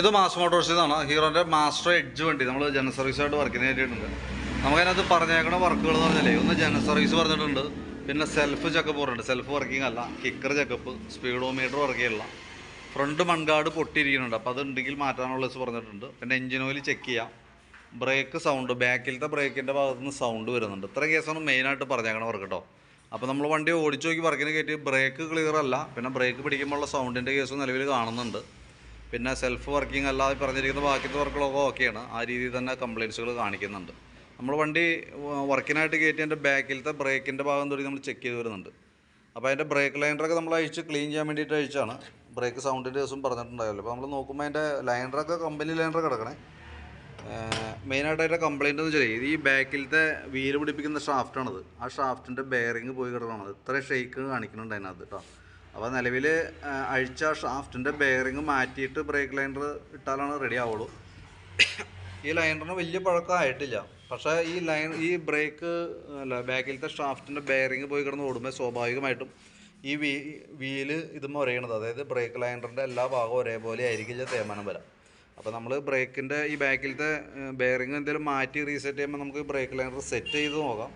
ഇത് മാസ് മോട്ടോഴ്സിൽ നിന്നാണ് ഹീറോന്റെ master edge വണ്ടി. നമ്മൾ ജനറൽ സർവീസായിട്ട് വർക്കിന് കയറ്റിയിട്ടുണ്ട് നമുക്കതിനകത്ത് പറഞ്ഞേക്കണ വർക്കുകൾ എന്ന് പറഞ്ഞാലേ ഒന്ന് ജനറൽ സർവീസ് പറഞ്ഞിട്ടുണ്ട്. പിന്നെ സെൽഫ് ചെക്കപ്പ് പറഞ്ഞിട്ടുണ്ട്. സെൽഫ് വർക്കിംഗ് അല്ല കിക്കർ ചെക്കപ്പ് സ്പീഡോമീറ്റർ വർക്ക് ചെയ്യില്ല ഫ്രണ്ട് മൺകാട് പൊട്ടിയിരിക്കുന്നുണ്ട്. അപ്പോൾ അതുണ്ടെങ്കിൽ മാറ്റാനുള്ള പറഞ്ഞിട്ടുണ്ട്. പിന്നെ എഞ്ചിൻ ഓയിൽ ചെക്ക് ചെയ്യാം. ബ്രേക്ക് സൗണ്ട് ബാക്കിലത്തെ ബ്രേക്കിന്റെ ഭാഗത്ത് നിന്ന് സൗണ്ട് വരുന്നുണ്ട് ഇത്ര കേസാണ് മെയിനായിട്ട് പറഞ്ഞേക്കണം വർക്ക് കേട്ടോ അപ്പോൾ നമ്മൾ വണ്ടി ഓടിച്ചു നോക്കി വർക്കിന് കയറ്റി ബ്രേക്ക് ക്ലിയർ അല്ല. പിന്നെ ബ്രേക്ക് പിടിക്കുമ്പോഴുള്ള സൗണ്ടിന്റെ കേസ് നിലവിൽ കാണുന്നുണ്ട്. പിന്നെ സെൽഫ് വർക്കിംഗ് അല്ലാതെ പറഞ്ഞിരിക്കുന്ന ബാക്കിത്തെ വർക്കുകളൊക്കെ ഓക്കെയാണ് ആ രീതിയിൽ തന്നെ കംപ്ലയിൻസുകൾ കാണിക്കുന്നുണ്ട്. നമ്മൾ വണ്ടി വർക്കിനായിട്ട് കയറ്റിയതിന്റെ ബാക്കിലത്തെ ബ്രേക്കിന്റെ ഭാഗം തുടങ്ങി നമ്മൾ ചെക്ക് ചെയ്ത് വരുന്നുണ്ട്. അപ്പോൾ അതിന്റെ ബ്രേക്ക് ലൈനറൊക്കെ നമ്മൾ അഴിച്ച് ക്ലീൻ ചെയ്യാൻ വേണ്ടിയിട്ട് അഴിച്ചാണ് ബ്രേക്ക് സൗണ്ടിന്റെ ദിവസം പറഞ്ഞിട്ടുണ്ടായല്ലോ. അപ്പോൾ നമ്മൾ നോക്കുമ്പോൾ അതിന്റെ ലൈനറൊക്കെ കമ്പനി ലൈനർ കിടക്കണേ. മെയിനായിട്ട് അതിന്റെ കംപ്ലയിന്റ് എന്ന് വെച്ചാൽ ഈ ബാക്കിലത്തെ വീൽ പിടിപ്പിക്കുന്ന ഷാഫ്റ്റാണത് ആ ഷാഫ്റ്റിന്റെ ബെയറിങ് പോയി കിടക്കണത്. ഇത്ര ഷെയ്ക്ക് കാണിക്കുന്നുണ്ട് അതിനകത്ത് കേട്ടോ അപ്പോൾ നിലവിൽ അഴിച്ച ഷാഫ്റ്റിന്റെ ബെയറിങ് മാറ്റിയിട്ട് ബ്രേക്ക് ലൈനർ ഇട്ടാലാണ് റെഡി ആവുള്ളൂ. ഈ ലൈനറിന് വലിയ പഴക്കം ആയിട്ടില്ല. പക്ഷേ ഈ ലൈൻ ഈ ബ്രേക്ക് അല്ല ബാക്കിലത്തെ ഷാഫ്റ്റിന്റെ ബെയറിങ് പോയി കിടന്ന് ഓടുമ്പോൾ സ്വാഭാവികമായിട്ടും ഈ വീ വീൽ ഇതും ഒരയണത് അതായത് ബ്രേക്ക് ലൈനറിന്റെ എല്ലാ ഭാഗവും ഒരേപോലെ ആയിരിക്കില്ല തേമാനം വരാം. അപ്പോൾ നമ്മൾ ബ്രേക്കിന്റെ ഈ ബാക്കിലത്തെ ബെയറിങ് എന്തെങ്കിലും മാറ്റി റീസെറ്റ് ചെയ്യുമ്പോൾ നമുക്ക് ബ്രേക്ക് ലൈനർ സെറ്റ് ചെയ്ത് നോക്കാം.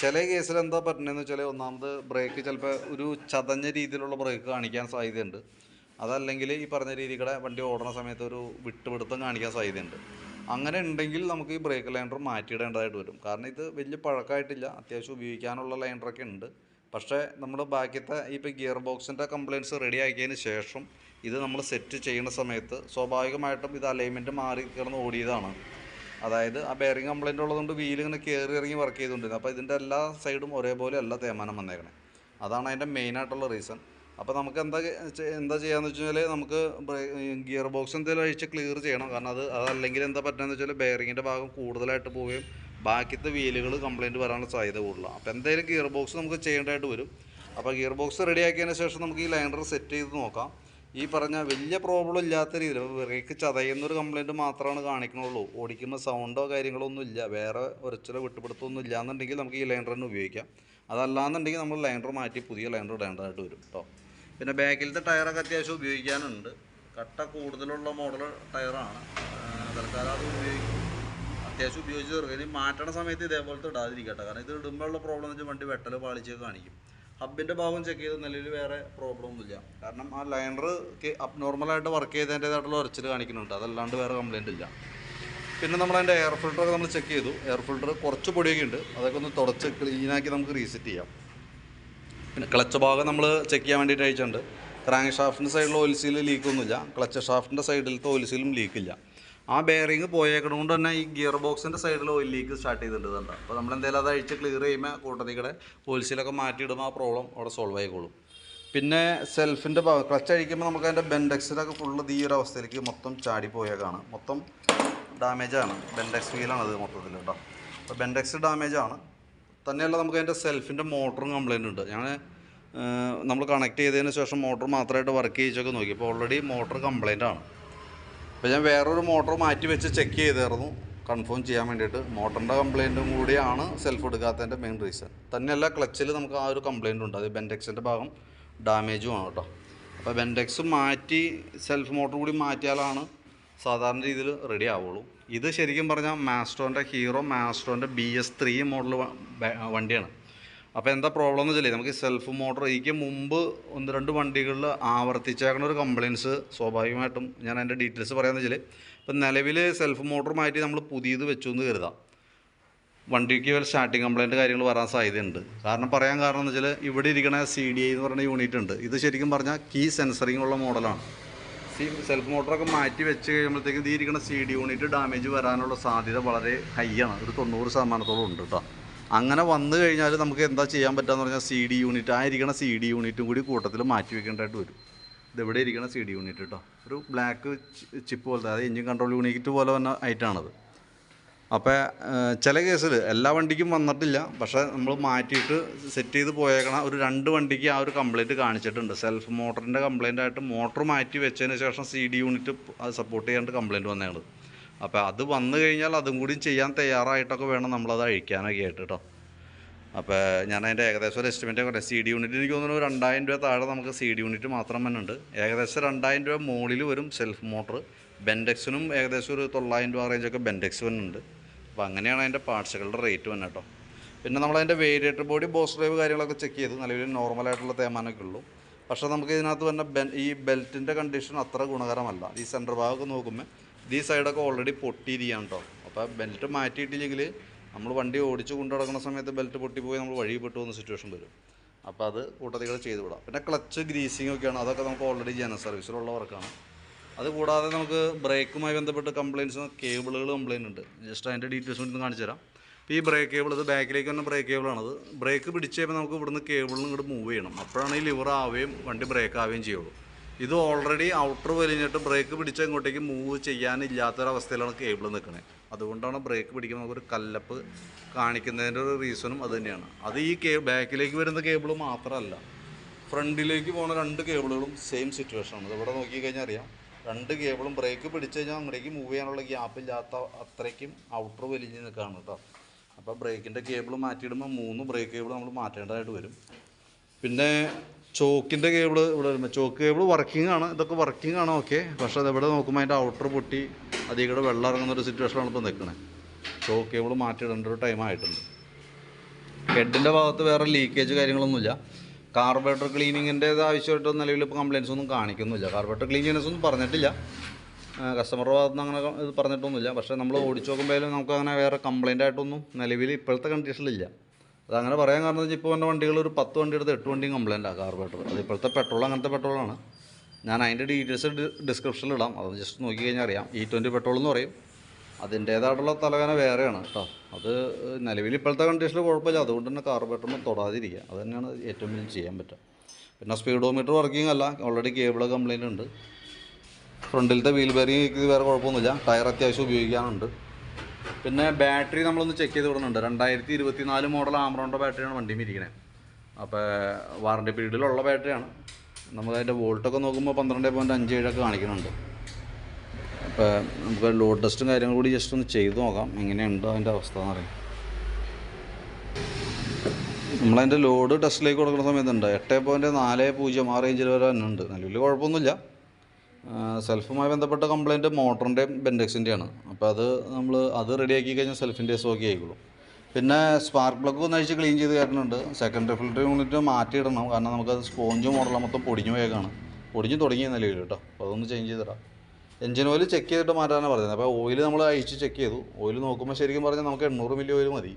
ചില കേസിൽ എന്താ പറ്റുന്നതെന്ന് വെച്ചാൽ ഒന്നാമത് ബ്രേക്ക് ചിലപ്പോൾ ഒരു ചതഞ്ഞ രീതിയിലുള്ള ബ്രേക്ക് കാണിക്കാൻ സാധ്യതയുണ്ട്. അതല്ലെങ്കിൽ ഈ പറഞ്ഞ രീതിയുടെ വണ്ടി ഓടുന്ന സമയത്ത് ഒരു വിട്ടുപിടുത്തം കാണിക്കാൻ സാധ്യതയുണ്ട്. അങ്ങനെ ഉണ്ടെങ്കിൽ നമുക്ക് ഈ ബ്രേക്ക് ലൈൻഡർ മാറ്റിയിടേണ്ടതായിട്ട് വരും. കാരണം ഇത് വലിയ പഴക്കമായിട്ടില്ല. അത്യാവശ്യം ഉപയോഗിക്കാനുള്ള ലൈൻഡറൊക്കെ ഉണ്ട്. പക്ഷേ നമ്മൾ ബാക്കിയത്തെ ഇപ്പോൾ ഗിയർ ബോക്സിന്റെ കംപ്ലയിന്റ്സ് റെഡി ആക്കിയതിന് ശേഷം ഇത് നമ്മൾ സെറ്റ് ചെയ്യുന്ന സമയത്ത് സ്വാഭാവികമായിട്ടും ഇത് അലൈൻമെന്റ് മാറി കിടന്ന് ഓടിയതാണ്. അതായത് ആ ബെയറിംഗ് കംപ്ലൈന്റ് ഉള്ളതുകൊണ്ട് വീൽ ഇങ്ങനെ കയറി ഇറങ്ങി വർക്ക് ചെയ്തുകൊണ്ടിരുന്നത് അപ്പോൾ ഇതിന്റെ എല്ലാ സൈഡും ഒരേപോലെ അല്ല തേമാനം വന്നേക്കണേ. അതാണ് അതിന്റെ മെയിനായിട്ടുള്ള റീസൺ അപ്പോൾ നമുക്ക് എന്താ എന്താ ചെയ്യാന്ന് വെച്ച് കഴിഞ്ഞാൽ നമുക്ക് ഗിയർ ബോക്സ് എന്തെങ്കിലും അഴിച്ച് ക്ലിയർ ചെയ്യണം. കാരണം അത് അതല്ലെങ്കിൽ എന്താ പറ്റുന്നത് വെച്ചാൽ ബെയറിങ്ങിന്റെ ഭാഗം കൂടുതലായിട്ട് പോവുകയും ബാക്കിത്തെ വീലുകൾ കംപ്ലൈന്റ് വരാനുള്ള സാധ്യത കൂടുതലാണ്. അപ്പോൾ എന്തായാലും ഗിയർ ബോക്സ് നമുക്ക് ചെയ്യേണ്ടതായിട്ട് വരും. അപ്പോൾ ഗിയർ ബോക്സ് റെഡി ആക്കിയതിന് ശേഷം നമുക്ക് ഈ ലൈനർ സെറ്റ് ചെയ്ത് നോക്കാം. ഈ പറഞ്ഞ വലിയ പ്രോബ്ലം ഇല്ലാത്ത രീതിയിൽ ബ്രേക്ക് ചതയുന്നൊരു കംപ്ലയിന്റ് മാത്രമാണ് കാണിക്കണുള്ളൂ. ഓടിക്കുമ്പോൾ സൗണ്ടോ കാര്യങ്ങളോ ഒന്നും ഇല്ല. വേറെ ഒരച്ചിലോ വിട്ടുപിടുത്തമൊന്നും ഇല്ല എന്നുണ്ടെങ്കിൽ നമുക്ക് ഈ ലൈൻഡർ തന്നെ ഉപയോഗിക്കാം. അതല്ലാന്നുണ്ടെങ്കിൽ നമ്മൾ ലൈൻഡർ മാറ്റി പുതിയ ലൈൻഡർ ഇടേണ്ടതായിട്ട് വരും കേട്ടോ പിന്നെ ബാക്കിലത്തെ ടയറൊക്കെ അത്യാവശ്യം ഉപയോഗിക്കാനുണ്ട്. കട്ട കൂടുതലുള്ള മോഡൽ ടയറാണ് തൽക്കാലം അത് ഉപയോഗിക്കും. അത്യാവശ്യം ഉപയോഗിച്ച് തീർക്കും. ഇനി മാറ്റണ സമയത്ത് ഇതേപോലത്തെ ഇടാതിരിക്കട്ടെ. കാരണം ഇത് ഇടുമ്പോഴുള്ള പ്രോബ്ലം എന്ന് വെച്ചാൽ വണ്ടി വെട്ടൽ പാളിച്ചൊക്കെ കാണിക്കും. ഹബിന്റെ ഭാഗം ചെക്ക് ചെയ്ത നിലയിൽ വേറെ പ്രോബ്ലം ഒന്നുമില്ല. കാരണം ആ ലൈനർ അബ്നോർമൽ ആയിട്ട് വർക്ക് ചെയ്തതിന്റേതായിട്ടുള്ള ഉറച്ചിൽ കാണിക്കുന്നുണ്ട്. അതല്ലാണ്ട് വേറെ കംപ്ലൈന്റ് ഇല്ല. പിന്നെ നമ്മൾ അതിന്റെ എയർ ഫിൽറ്ററൊക്കെ നമ്മൾ ചെക്ക് ചെയ്തു. എയർ ഫിൽറ്റർ കുറച്ച് പൊടിയൊക്കെ ഉണ്ട്. അതൊക്കെ ഒന്ന് തുടച്ച് ക്ലീനാക്കി നമുക്ക് റീസെറ്റ് ചെയ്യാം. പിന്നെ ക്ലച്ച് ഭാഗം നമ്മൾ ചെക്ക് ചെയ്യാൻ വേണ്ടിയിട്ട് അയച്ചിട്ടുണ്ട്. ക്രാങ്ക് ഷാഫ്റ്റിന്റെ സൈഡിൽ ഓയിൽ സീൽ ലീക്കൊന്നുമില്ല ക്ലച്ച് ഷാഫ്റ്റിന്റെ സൈഡിലത്തെ ഓയിൽ സീലും ലീക്കില്ല ആ ബെയറിങ് പോയേക്കണ കൊണ്ട് തന്നെ ഈ ഗിയർ ബോക്സിന്റെ സൈഡിൽ ഓയിൽ ലീക്ക് സ്റ്റാർട്ട് ചെയ്തിട്ടുണ്ട് കണ്ടോ? അപ്പോൾ നമ്മൾ എന്തെങ്കിലും അത് അഴിച്ച് ക്ലിയർ ചെയ്യുമ്പോൾ കൂട്ടത്തിക്കടെ പോലീസിലൊക്കെ മാറ്റിയിടുമ്പോൾ ആ പ്രോബ്ലം അവിടെ സോൾവ് ആയിക്കോളും. പിന്നെ സെൽഫിന്റെ ക്ലച്ച് അഴിക്കുമ്പോൾ നമുക്ക് അതിന്റെ ബെൻഡെക്സിലൊക്കെ ഫുള്ള് ഈ ഒരു അവസ്ഥയിലേക്ക് മൊത്തം ചാടി പോയേക്കാണ്. മൊത്തം ഡാമേജാണ് ബെൻഡെക്സ് അത് മൊത്തത്തിൽ കേട്ടോ അപ്പോൾ ബെൻഡെക്സ് ഡാമേജാണ് തന്നെയല്ല നമുക്ക് അതിന്റെ സെൽഫിന്റെ മോട്ടറും കംപ്ലൈന്റ് ഉണ്ട്. ഞാൻ നമ്മൾ കണക്ട് ചെയ്തതിന് ശേഷം മോട്ടർ മാത്രമായിട്ട് വർക്ക് ചെയ്യിച്ചൊക്കെ നോക്കി. അപ്പോൾ ഓൾറെഡി മോട്ടർ കംപ്ലൈന്റ് ആണ്. അപ്പോൾ ഞാൻ വേറൊരു മോട്ടോർ മാറ്റി വെച്ച് ചെക്ക് ചെയ്തായിരുന്നു. കൺഫേം ചെയ്യാൻ വേണ്ടിയിട്ട്. മോട്ടറിന്റെ കംപ്ലൈന്റും കൂടിയാണ് സെൽഫ് എടുക്കാത്തതിന്റെ മെയിൻ റീസൺ തന്നെയല്ല ക്ലച്ചിൽ നമുക്ക് ആ ഒരു കംപ്ലയിന്റ് ഉണ്ട്. അത് ബെൻഡെക്സിന്റെ ഭാഗം ഡാമേജും ആണ് കേട്ടോ. അപ്പോൾ ബെൻഡെക്സ് മാറ്റി സെൽഫ് മോട്ടർ കൂടി മാറ്റിയാലാണ് സാധാരണ രീതിയിൽ റെഡി ആവുള്ളൂ. ഇത് ശരിക്കും പറഞ്ഞാൽ മാസ്ട്രോന്റെ ഹീറോ മാസ്ട്രോന്റെ ബി എസ് ത്രീ മോഡൽ വണ്ടിയാണ്. അപ്പോൾ എന്താ പ്രോബ്ലം എന്ന് വെച്ചാൽ നമുക്ക് സെൽഫ് മോട്ടർ എനിക്ക് മുമ്പ് ഒന്ന് രണ്ട് വണ്ടികളിൽ ആവർത്തിച്ചേക്കണ ഒരു കംപ്ലയിൻസ് സ്വാഭാവികമായിട്ടും ഞാൻ അതിന്റെ ഡീറ്റെയിൽസ് പറയാമെന്ന് വെച്ചാൽ ഇപ്പം നിലവിൽ സെൽഫ് മോട്ടർ മാറ്റി നമ്മൾ പുതിയത് വെച്ചു എന്ന് കരുതാം. വണ്ടിക്ക് വല്ല സ്റ്റാർട്ടിങ് കംപ്ലയിന്റ് കാര്യങ്ങൾ വരാൻ സാധ്യതയുണ്ട്. കാരണം പറയാൻ കാരണം എന്ന് വെച്ചാൽ ഇവിടെ ഇരിക്കുന്ന സി ഡി ഐ എന്ന് പറയുന്ന യൂണിറ്റ് ഉണ്ട്. ഇത് ശരിക്കും പറഞ്ഞാൽ കീ സെൻസറിങ് ഉള്ള മോഡലാണ് സി സെൽഫ് മോട്ടറൊക്കെ മാറ്റി വെച്ച് കഴിയുമ്പോഴത്തേക്കും ഈ ഇരിക്കുന്ന സി ഡി യൂണിറ്റ് ഡാമേജ് വരാനുള്ള സാധ്യത വളരെ ഹൈ ആണ്. ഒരു തൊണ്ണൂറ് ശതമാനത്തോളം ഉണ്ട് കേട്ടോ അങ്ങനെ വന്നു കഴിഞ്ഞാൽ നമുക്ക് എന്താ ചെയ്യാൻ പറ്റുക പറഞ്ഞാൽ സി ഡി യൂണിറ്റ് ആ ഇരിക്കുന്ന സി ഡി യൂണിറ്റും കൂടി കൂട്ടത്തിൽ മാറ്റി വെക്കേണ്ടതായിട്ട് വരും. ഇതെവിടെ ഇരിക്കുന്ന സി ഡി യൂണിറ്റ് കേട്ടോ ഒരു ബ്ലാക്ക് ചിപ്പ് പോലത്തെ അതായത് എഞ്ചിൻ കൺട്രോൾ യൂണിറ്റ് പോലെ തന്നെ ആയിട്ടാണത്. അപ്പോൾ ചില കേസിൽ എല്ലാ വണ്ടിക്കും വന്നിട്ടില്ല. പക്ഷേ നമ്മൾ മാറ്റിയിട്ട് സെറ്റ് ചെയ്ത് പോയേക്കണ ഒരു രണ്ട് വണ്ടിക്ക് ആ ഒരു കംപ്ലൈന്റ് കാണിച്ചിട്ടുണ്ട്. സെൽഫ് മോട്ടറിന്റെ കംപ്ലൈന്റ് ആയിട്ട് മോട്ടർ മാറ്റി വെച്ചതിന് ശേഷം സി ഡി യൂണിറ്റ് അത് സപ്പോർട്ട് ചെയ്യാണ്ട് കംപ്ലൈന്റ് വന്നതാണ് അപ്പോൾ അത് വന്നു കഴിഞ്ഞാൽ അതും കൂടി ചെയ്യാൻ തയ്യാറായിട്ടൊക്കെ വേണം നമ്മളത് അഴിക്കാനൊക്കെ ആയിട്ട് കേട്ടോ അപ്പോൾ ഞാൻ അതിന്റെ ഏകദേശം ഒരു എസ്റ്റിമേറ്റ് പറയാം സി ഡി യൂണിറ്റ് എനിക്ക് തോന്നുന്നു രണ്ടായിരം രൂപ താഴെ നമുക്ക് സി ഡി യൂണിറ്റ് മാത്രം തന്നെ ഉണ്ട്. ഏകദേശം രണ്ടായിരം രൂപ മുകളിൽ വരും സെൽഫ് മോട്ടർ ബെൻഡെക്സിനും ഏകദേശം ഒരു തൊള്ളായിരം രൂപ റേഞ്ചൊക്കെ ബെൻഡെക്സ് വന്നുണ്ട് അപ്പോൾ അങ്ങനെയാണ് അതിന്റെ പാർട്സുകളുടെ റേറ്റ് വന്നത് കേട്ടോ പിന്നെ നമ്മളതിന്റെ വേരിയേറ്റർ ബോഡി ബോസ് ഡ്രൈവ് കാര്യങ്ങളൊക്കെ ചെക്ക് ചെയ്തു. നിലവിൽ നോർമലായിട്ടുള്ള തേമാനൊക്കെ ഉള്ളൂ. പക്ഷേ നമുക്ക് ഇതിനകത്ത് തന്നെ ഈ ബെൽറ്റിന്റെ കണ്ടീഷൻ അത്ര ഗുണകരമല്ല. ഈ സെന്റർ ഭാഗമൊക്കെ നോക്കുമ്പോൾ ഈ സൈഡൊക്കെ ഓൾറെഡി പൊട്ടിയിരിക്കുകയാണ് കേട്ടോ അപ്പോൾ ബെൽറ്റ് മാറ്റിയിട്ടില്ലെങ്കിൽ നമ്മൾ വണ്ടി ഓടിച്ച് കൊണ്ടു നടക്കുന്ന സമയത്ത് ബെൽറ്റ് പൊട്ടിപ്പോയി നമ്മൾ വഴി പെട്ടു പോകുന്ന സിറ്റുവേഷൻ വരും. അപ്പോൾ അത് കൂട്ടത്തികൾ ചെയ്തു വിടാം. പിന്നെ ക്ലച്ച് ഗ്രീസിങ് ഒക്കെയാണ്. അതൊക്കെ നമുക്ക് ഓൾറെഡി ജന സർവീസിലുള്ള വർക്കാണ് അതുകൂടാതെ നമുക്ക് ബ്രേക്കുമായി ബന്ധപ്പെട്ട് കംപ്ലയിൻസ് കേബിളുകൾ കംപ്ലയിന്റ് ഉണ്ട്. ജസ്റ്റ് അതിന്റെ ഡീറ്റെയിൽസ് ഒന്ന് കാണിച്ചു തരാം. ഇപ്പോൾ ഈ ബ്രേക്ക് കേബിൾ ഇത് ബാക്കിലേക്ക് തന്നെ ബ്രേക്ക് കേബിളാണത് ബ്രേക്ക് പിടിച്ച് കഴിയുമ്പോൾ നമുക്ക് ഇവിടുന്ന് കേബിളിൽ ഇങ്ങോട്ട് മൂവ് ചെയ്യണം. അപ്പോഴാണ് ഈ ലിവർ ആവുകയും വണ്ടി ബ്രേക്ക് ആവുകയും ചെയ്യുള്ളൂ. ഇത് ഓൾറെഡി ഔട്ടർ വലിഞ്ഞിട്ട് ബ്രേക്ക് പിടിച്ച് ഇങ്ങോട്ടേക്ക് മൂവ് ചെയ്യാനില്ലാത്തൊരവസ്ഥയിലാണ് കേബിൾ നിൽക്കുന്നത് അതുകൊണ്ടാണ് ബ്രേക്ക് പിടിക്കുമ്പോൾ നമുക്കൊരു കല്ലപ്പ് കാണിക്കുന്നതിന്റെ ഒരു റീസണും അത് തന്നെയാണ് അത് ഈ കേ ബാക്കിലേക്ക് വരുന്ന കേബിൾ മാത്രമല്ല ഫ്രണ്ടിലേക്ക് പോകുന്ന രണ്ട് കേബിളുകളും സെയിം സിറ്റുവേഷനാണ് ഇതിവിടെ നോക്കിക്കഴിഞ്ഞാൽ നോക്കി കഴിഞ്ഞാൽ അറിയാം രണ്ട് കേബിളും ബ്രേക്ക് പിടിച്ച് കഴിഞ്ഞാൽ അങ്ങോട്ടേക്ക് മൂവ് ചെയ്യാനുള്ള ഗ്യാപ്പ് ഇല്ലാത്ത അത്രയ്ക്കും ഔട്ടർ വലിഞ്ഞ് നിൽക്കുകയാണ് കേട്ടോ അപ്പോൾ ബ്രേക്കിന്റെ കേബിൾ മാറ്റിയിടുമ്പോൾ മൂന്ന് ബ്രേക്ക് കേബിൾ നമ്മൾ മാറ്റേണ്ടതായിട്ട് വരും. പിന്നെ ചോക്കിന്റെ കേബിൾ ഇവിടെ വരുമ്പോൾ ചോക്ക് കേബിൾ വർക്കിംഗ് ആണ്. ഇതൊക്കെ വർക്കിംഗ് ആണ് ഓക്കെ പക്ഷേ അത് ഇവിടെ നോക്കുമ്പോൾ അതിന്റെ ഔട്ടർ പൊട്ടി അതിൽ കൂടെ വെള്ളം ഇറങ്ങുന്ന ഒരു സിറ്റുവേഷനാണ് ഇപ്പോൾ നിൽക്കുന്നത് ചോക്ക് കേബിൾ മാറ്റിയിടേണ്ട ഒരു ടൈം ആയിട്ടുണ്ട്. ഹെഡിന്റെ ഭാഗത്ത് വേറെ ലീക്കേജ് കാര്യങ്ങളൊന്നുമില്ല. കാർബറേറ്റർ ക്ലീനിങ്ങിന്റേത് ആവശ്യമായിട്ട് നിലവിൽ ഇപ്പോൾ കംപ്ലയിൻസ് ഒന്നും കാണിക്കുന്നില്ല കാർബറേറ്റർ ക്ലീൻ ഒന്നും പറഞ്ഞിട്ടില്ല. കസ്റ്റമറുടെ ഭാഗത്ത് നിന്ന് അങ്ങനെ ഇത് പറഞ്ഞിട്ടൊന്നുമില്ല. പക്ഷേ നമ്മൾ ഓടിച്ചു നോക്കുമ്പോഴും നമുക്ക് അങ്ങനെ വേറെ കംപ്ലയിന്റ് ആയിട്ടൊന്നും നിലവിൽ ഇപ്പോഴത്തെ കണ്ടീഷനിലില്ല അതങ്ങനെ പറയാൻ കാരണം വെച്ചാൽ ഇപ്പോൾ എന്റെ വണ്ടികൾ ഒരു പത്ത് വണ്ടി എടുത്ത് എട്ട് വണ്ടിയും കംപ്ലയിന്റ് ആണ് കാർബറേറ്റർ അത് ഇപ്പോഴത്തെ പെട്രോൾ അങ്ങനത്തെ പെട്രോളാണ് ഞാൻ അതിന്റെ ഡീറ്റെയിൽസ് ഡിസ്ക്രിപ്ഷനിൽ ഇടാം. അത് ജസ്റ്റ് നോക്കി കഴിഞ്ഞാൽ അറിയാം. ഇ ട്വന്റി പെട്രോൾ എന്ന് പറയും. അതിന്റേതായിട്ടുള്ള തലവേന വേറെയാണ് കേട്ടോ. അത് നിലവിൽ ഇപ്പോഴത്തെ കണ്ടീഷനിൽ കുഴപ്പമില്ല. അതുകൊണ്ട് തന്നെ കാർബറേറ്ററിന് തൊടാതിരിക്കുക. അത് തന്നെയാണ് ഏറ്റവും വലിയ ചെയ്യാൻ പറ്റുക. പിന്നെ സ്പീഡോമീറ്റർ വർക്കിംഗ് അല്ല. ഓൾറെഡി കേബിൾ കംപ്ലൈന്റ് ഉണ്ട്. ഫ്രണ്ടിലത്തെ വീൽ ബെയറിംഗ് വേറെ കുഴപ്പമൊന്നുമില്ല. ടയർ അത്യാവശ്യം ഉപയോഗിക്കാനുണ്ട്. പിന്നെ ബാറ്ററി നമ്മളൊന്ന് ചെക്ക് ചെയ്ത് വിടുന്നുണ്ട്. രണ്ടായിരത്തി ഇരുപത്തി നാല് മോഡൽ ആമറോണ്ട ബാറ്ററിയാണ് വണ്ടിയിൽ ഇരിക്കണേ അപ്പോൾ വാറണ്ടി പീരീഡിലുള്ള ബാറ്ററിയാണ് നമ്മളതിന്റെ വോൾട്ടൊക്കെ നോക്കുമ്പോൾ പന്ത്രണ്ട് പോയിന്റ് അഞ്ച് ഏഴൊക്കെ കാണിക്കുന്നുണ്ട്. അപ്പോൾ നമുക്ക് ലോഡ് ടെസ്റ്റും കാര്യങ്ങളും കൂടി ജസ്റ്റ് ഒന്ന് ചെയ്ത് നോക്കാം. എങ്ങനെയുണ്ട് അതിന്റെ അവസ്ഥ എന്ന് പറയും നമ്മളതിന്റെ ലോഡ് ടെസ്റ്റിലേക്ക് കൊടുക്കുന്ന സമയത്തുണ്ട് എട്ട് പോയിന്റ് നാല് പൂജ്യം ആ റേഞ്ചിൽ വരെ തന്നെ ഉണ്ട് നിലവിൽ കുഴപ്പമൊന്നുമില്ല. സെൽഫുമായി ബന്ധപ്പെട്ട കംപ്ലയിന്റ് മോട്ടറിന്റെയും ബെൻഡെക്സിന്റെയാണ് അപ്പോൾ അത് നമ്മൾ അത് റെഡിയാക്കി കഴിഞ്ഞാൽ സെൽഫിന്റെ ഓക്കെ ആയിക്കോളും. പിന്നെ സ്പാർക്ക് പ്ലഗ് ഒന്ന് അഴിച്ച് ക്ലീൻ ചെയ്ത് കയറ്റുന്നുണ്ട് സെക്കൻഡറി ഫിൽറ്റർ യൂണിറ്റ് മാറ്റിയിടണം കാരണം നമുക്കത് സ്പോഞ്ച് മോഡലാണ് മൊത്തം പൊടിഞ്ഞു പോയേക്കാണ് പൊടിഞ്ഞു തുടങ്ങിയ നിലയിൽ കേട്ടോ. അപ്പോൾ അതൊന്ന് ചേഞ്ച് ചെയ്ത് തരാം എഞ്ചിൻ ഓയിൽ ചെക്ക് ചെയ്തിട്ട് മാറ്റാനാണ് പറയുന്നത്. അപ്പോൾ ഓയിൽ നമ്മൾ അഴിച്ച് ചെക്ക് ചെയ്തു. ഓയിൽ നോക്കുമ്പോൾ ശരിക്കും പറഞ്ഞാൽ നമുക്ക് എണ്ണൂറ് മില്ലി ഓയിൽ മതി.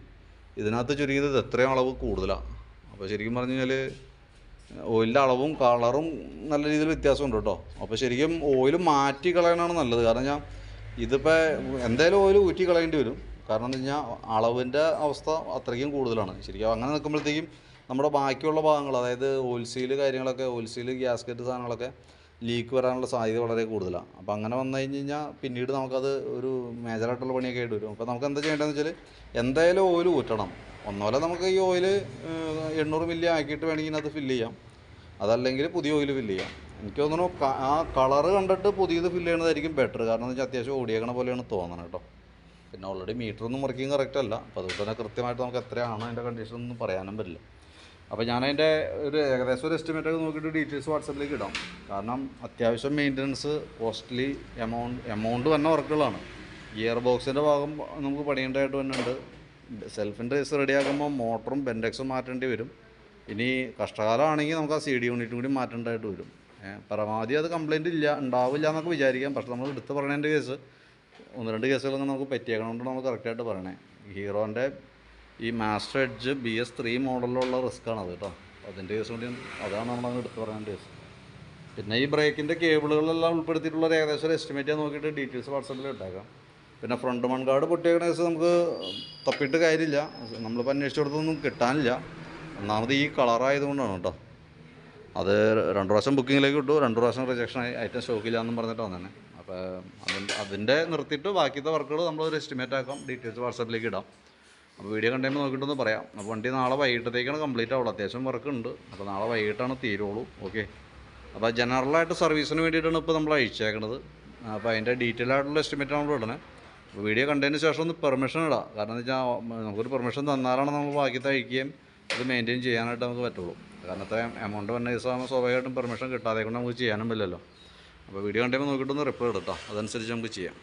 ഇതിനകത്ത് ചുരുങ്ങിയത് എത്രയും അളവ് കൂടുതലാണ് അപ്പോൾ ശരിക്കും പറഞ്ഞു കഴിഞ്ഞാൽ ഓയിലിന്റെ അളവും കളറും നല്ല രീതിയിൽ വ്യത്യാസമുണ്ട് കേട്ടോ. അപ്പോൾ ശരിക്കും ഓയിൽ മാറ്റി കളയണമാണ് നല്ലത്. കാരണം ഞാൻ ഇതിപ്പോൾ എന്തായാലും ഓയിൽ ഊറ്റി കളയേണ്ടി വരും. കാരണം എന്ന് കഴിഞ്ഞാൽ അളവിന്റെ അവസ്ഥ അത്രയ്ക്കും കൂടുതലാണ്. ശരിക്കും അങ്ങനെ നിൽക്കുമ്പോഴത്തേക്കും നമ്മുടെ ബാക്കിയുള്ള ഭാഗങ്ങൾ അതായത് ഓയിൽ സീൽ കാര്യങ്ങളൊക്കെ ഓയിൽ സീൽ ഗ്യാസ്കറ്റ് സാധനങ്ങളൊക്കെ ലീക്ക് വരാനുള്ള സാധ്യത വളരെ കൂടുതലാണ്. അപ്പോൾ അങ്ങനെ വന്നു കഴിഞ്ഞ് കഴിഞ്ഞാൽ പിന്നീട് നമുക്കത് ഒരു മേജറായിട്ടുള്ള പണിയൊക്കെ ആയിട്ട് വരും. അപ്പോൾ നമുക്ക് എന്താ ചെയ്യേണ്ടതെന്ന് വെച്ചാൽ എന്തായാലും ഓയിൽ ഊറ്റണം. ഒന്നുമല്ല നമുക്ക് ഈ ഓയിൽ എണ്ണൂറ് മില്ലി ആക്കിയിട്ട് വേണമെങ്കിൽ അത് ഫില്ല് ചെയ്യാം. അതല്ലെങ്കിൽ പുതിയ ഓയിൽ ഫില്ല് ചെയ്യാം. എനിക്ക് തോന്നുന്നു ആ കളറ് കണ്ടിട്ട് പുതിയത് ഫില്ല് ചെയ്യണതായിരിക്കും ബെറ്റർ കാരണം എന്ന് വെച്ചാൽ അത്യാവശ്യം ഓടിയേക്കണ പോലെയാണ് തോന്നണം കേട്ടോ. പിന്നെ ഓൾറെഡി മീറ്ററൊന്നും വർക്കിംഗ് കറക്റ്റ് അല്ല. അപ്പോൾ അതുകൊണ്ട് തന്നെ കൃത്യമായിട്ട് നമുക്ക് എത്രയാണ് അതിന്റെ കണ്ടീഷൻ ഒന്നും പറയാനും പറ്റില്ല. അപ്പോൾ ഞാൻ അതിന്റെ ഒരു ഏകദേശം ഒരു എസ്റ്റിമേറ്റ് ഒക്കെ നോക്കിയിട്ട് ഡീറ്റെയിൽസ് വാട്സപ്പിലേക്ക് ഇടാം. കാരണം അത്യാവശ്യം മെയിന്റനൻസ് കോസ്റ്റ്ലി എമൗണ്ട് എമൗണ്ട് തന്നെ വർക്കുകളാണ്. ഗിയർ ബോക്സിന്റെ ഭാഗം നമുക്ക് പണിയേണ്ടതായിട്ട് വന്നിട്ടുണ്ട്. സെൽഫിന്റെ റേസ് റെഡിയാക്കുമ്പോൾ മോട്ടറും ബെൻഡെക്സും മാറ്റേണ്ടി വരും. ഇനി കഷ്ടകാലമാണെങ്കിൽ നമുക്ക് ആ സി ഡി യൂണിറ്റും കൂടി മാറ്റേണ്ടതായിട്ട് വരും. പരമാവധി അത് കംപ്ലയിന്റ് ഇല്ല ഉണ്ടാവില്ല എന്നൊക്കെ വിചാരിക്കാം. പക്ഷെ നമ്മൾ എടുത്ത് പറയണതിന്റെ കേസ് ഒന്ന് രണ്ട് കേസുകളൊക്കെ നമുക്ക് പറ്റിയേക്കണോണ്ട് നമുക്ക് കറക്റ്റായിട്ട് പറയണേ. ഹീറോന്റെ ഈ Maestro Edge B S three മോഡലിലുള്ള risk ആണ് അത് കേട്ടോ. അതിന്റെ കേസ് കൂടി അതാണ് നമ്മൾ എടുത്ത് പറയേണ്ട കേസ് പിന്നെ ഈ ബ്രേക്കിന്റെ കേബിളുകളെല്ലാം ഉൾപ്പെടുത്തിയിട്ടുള്ള ഒരു ഏകദേശം ഒരു എസ്റ്റിമേറ്റ് ഞാൻ നോക്കിയിട്ട് ഡീറ്റെയിൽസ് വാട്സപ്പിൽ ഇട്ടേക്കാം. പിന്നെ ഫ്രണ്ട് മൺകാർഡ് പൊട്ടിയേക്കണ കേസ് നമുക്ക് തപ്പിയിട്ട് കാര്യമില്ല. നമ്മളിപ്പോൾ അന്വേഷിച്ച് കൊടുത്തൊന്നും കിട്ടാനില്ല. ഒന്നാമത് ഈ കളറായതുകൊണ്ടാണ് കേട്ടോ. അത് രണ്ട് പ്രാവശ്യം ബുക്കിങ്ങിലേക്ക് ഇട്ടു രണ്ട് പ്രാവശ്യം റിജക്ഷൻ ആയി. ഐറ്റം സ്റ്റോക്കില്ല എന്നും പറഞ്ഞിട്ടാണ് തന്നെ അപ്പോൾ അതിന്റെ അതിന്റെ നിർത്തിയിട്ട് ബാക്കിയത്തെ വർക്കുകൾ നമ്മളൊരു എസ്റ്റിമേറ്റ് ആക്കാം. ഡീറ്റെയിൽസ് വാട്സപ്പിലേക്ക് ഇടാം. അപ്പോൾ വീഡിയോ കണ്ടുമ്പോൾ നോക്കിയിട്ടൊന്ന് പറയാം. അപ്പോൾ വണ്ടി നാളെ വൈകിട്ടത്തേക്കാണ് കംപ്ലീറ്റ് ആവുള്ളൂ. അത്യാവശ്യം വർക്ക് ഉണ്ട്. അപ്പോൾ നാളെ വൈകിട്ടാണ് തീരുള്ളൂ. ഓക്കെ അപ്പോൾ ജനറലായിട്ട് സർവീസിന് വേണ്ടിയിട്ടാണ് ഇപ്പോൾ നമ്മൾ അയച്ചേക്കണത്. അപ്പോൾ അതിന്റെ ഡീറ്റെയിൽ ആയിട്ടുള്ള എസ്റ്റിമേറ്റ് നമ്മൾ ഇടണേ അപ്പോൾ വീഡിയോ കണ്ടതിന് ശേഷം ഒന്ന് പെർമിഷൻ ഇടാം. കാരണം എന്ന് വെച്ചാൽ നമുക്കൊരു പെർമിഷൻ തന്നാലാണ് നമ്മൾ ബാക്കി അയക്കുകയും അത് മെയിന്റെയിൻ ചെയ്യാനായിട്ട് നമുക്ക് പറ്റുള്ളൂ. കാരണം അത്ര എമൗണ്ട് വന്ന ദിവസമാകുമ്പോൾ സ്വാഭാവികമായിട്ടും പെർമിഷൻ കിട്ടാതെ കൊണ്ട് നമുക്ക് ചെയ്യാനും പറ്റില്ലല്ലോ. അപ്പോൾ വീഡിയോ കണ്ടുമ്പോൾ നോക്കിയിട്ടൊന്ന് റിപ്ലൈ ഇടട്ടോ അതനുസരിച്ച് നമുക്ക് ചെയ്യാം.